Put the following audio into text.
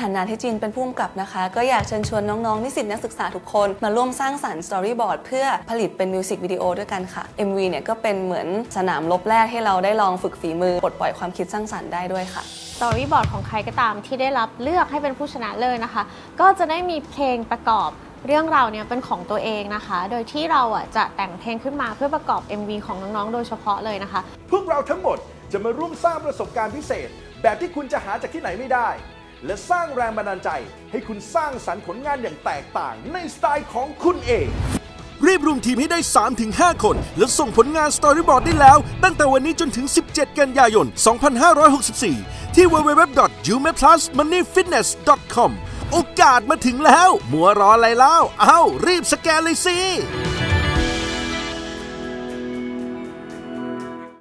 ฐานะที่จีนเป็นผู้กำกับนะคะ ก็อยากเชิญชวนน้องๆนิสิตนักศึกษาทุกคน มาร่วมสร้างสรรค์สตอรี่บอร์ดเพื่อผลิตเป็นมิวสิกวิดีโอด้วยกันค่ะ MV เนี่ยก็เป็นเหมือนสนามรบแรกให้เราได้ลองฝึกฝีมือปลดปล่อยความคิดสร้างสรรค์ได้ด้วยค่ะสตอรี่บอร์ดของใครก็ตามที่ได้รับเลือกให้เป็นผู้ชนะเลิศนะคะ ก็จะได้มีเพลงประกอบเรื่องราวเนี่ยเป็นของตัวเองนะคะ โดยที่เราอะจะแต่งเพลงขึ้นมาเพื่อประกอบ MV ของน้องๆ โดยเฉพาะเลยนะคะ พวกเราทั้งหมดจะมาร่วมสร้างประสบการณ์พิเศษ แบบที่คุณจะหาจากที่ไหนไม่ได้ และสร้างแรงบันดาลใจ ให้คุณสร้างสรรค์ผลงานอย่างแตกต่างในสไตล์ของคุณเอง รีบรวมทีมให้ได้ 3-5 คน แล้วส่งผลงานสตอรี่บอร์ดได้แล้ว ตั้งแต่วันนี้จนถึง 17 กันยายน 2564 ที่ www.umeplusmoneyfitness.com โอกาสมาถึงแล้ว มัวรออะไรแล้ว เอ้า รีบสแกนเลยสิ